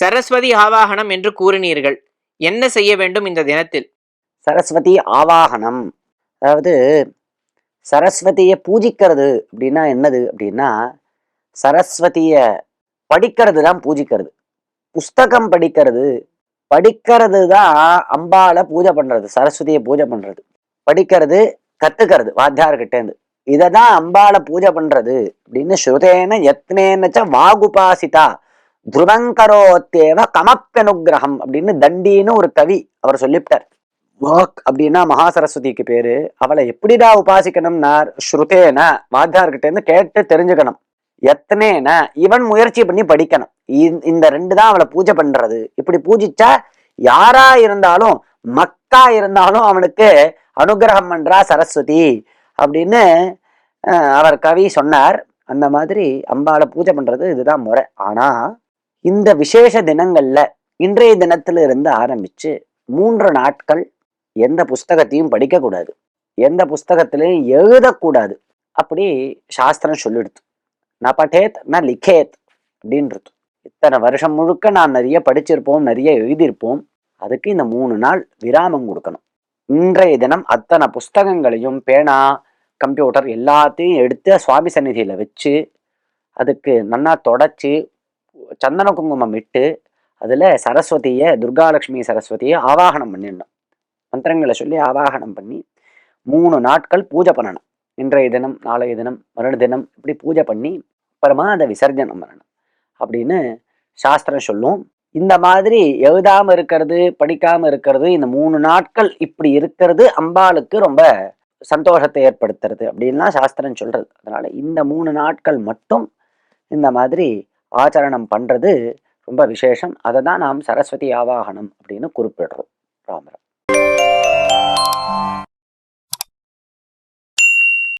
சரஸ்வதி ஆவாகனம் என்று கூறினீர்கள். என்ன செய்ய வேண்டும் இந்த தினத்தில்? சரஸ்வதி ஆவாகனம். அதாவது சரஸ்வதியை பூஜிக்கிறது அப்படின்னா என்னது? அப்படின்னா சரஸ்வதியை படிக்கிறது தான் பூஜிக்கிறது. புஸ்தகம் படிக்கிறது. படிக்கிறது தான் அம்பாளை பூஜை பண்றது சரஸ்வதியை பூஜை பண்றது. படிக்கிறது கத்துக்கிறது வாத்தியார்கிட்டேருந்து இதை தான் அம்பாளை பூஜை பண்றது அப்படின்னு ஸ்ருதேன யத்னேனச்ச வாகுபாசிதா துருவங்கரோத்தேவ கமப்பெனுகிரகம் அப்படின்னு தண்டின்னு ஒரு கவி அவர் சொல்லிவிட்டார். வாக் அப்படின்னா மகாசரஸ்வதிக்கு பேரு. அவளை எப்படிதான் உபாசிக்கணும்னா ஸ்ருதேன வாத்தியார்கிட்ட இருந்து கேட்டு தெரிஞ்சுக்கணும். எத்தனேன இவன் முயற்சி பண்ணி படிக்கணும். இந்த- இந்த ரெண்டு தான் அவளை பூஜை பண்றது. இப்படி பூஜிச்சா யாரா இருந்தாலும் மக்கா இருந்தாலும் அவனுக்கு அனுகிரகம் பண்றா சரஸ்வதி அப்படின்னு அவர் கவி சொன்னார். அந்த மாதிரி அம்பாவை பூஜை பண்றது இதுதான் முறை. ஆனா இந்த விசேஷ தினங்கள்ல இன்றைய தினத்துல இருந்து ஆரம்பிச்சு மூன்று நாட்கள் எந்த புஸ்தகத்தையும் படிக்கக்கூடாது. எந்த புஸ்தகத்திலையும் எழுதக்கூடாது. அப்படி சாஸ்திரம் சொல்லிடுது. நான் பட்டேத் நான் லிக்கேத் அப்படின்றது. இத்தனை வருஷம் முழுக்க நான் நிறைய படிச்சிருப்போம் நிறைய எழுதியிருப்போம். அதுக்கு இந்த மூணு நாள் விராமம் கொடுக்கணும். இன்றைய தினம் அத்தனை புஸ்தகங்களையும் பேனா கம்ப்யூட்டர் எல்லாத்தையும் எடுத்து சுவாமி சந்நிதியில் வச்சு அதுக்கு நன்னா தொடச்சி சந்தன குங்குமம் இட்டு அதில் சரஸ்வதியை துர்காலட்சுமி சரஸ்வதியை ஆவாகனம் பண்ணிடணும். மந்திரங்களை சொல்லி ஆவாகனம் பண்ணி மூணு நாட்கள் பூஜை பண்ணணும். இன்றைய தினம் நாளைய தினம் மறுநாள் தினம் இப்படி பூஜை பண்ணி அப்புறமா அதை விசர்ஜனம் பண்ணணும். அப்படின்னு சாஸ்திரம் சொல்லும். இந்த மாதிரி எழுதாமல் இருக்கிறது படிக்காமல் இருக்கிறது இந்த மூணு நாட்கள் இப்படி இருக்கிறது அம்பாளுக்கு ரொம்ப சந்தோஷத்தை ஏற்படுத்துறது அப்படின்லாம் சாஸ்திரம் சொல்கிறது அதனால் இந்த மூணு நாட்கள் மட்டும் இந்த மாதிரி ஆச்சரணம் பண்ணுறது ரொம்ப விசேஷம். அதை தான் நாம் சரஸ்வதி ஆவாகனம் அப்படின்னு குறிப்பிடுறோம் ராமர்.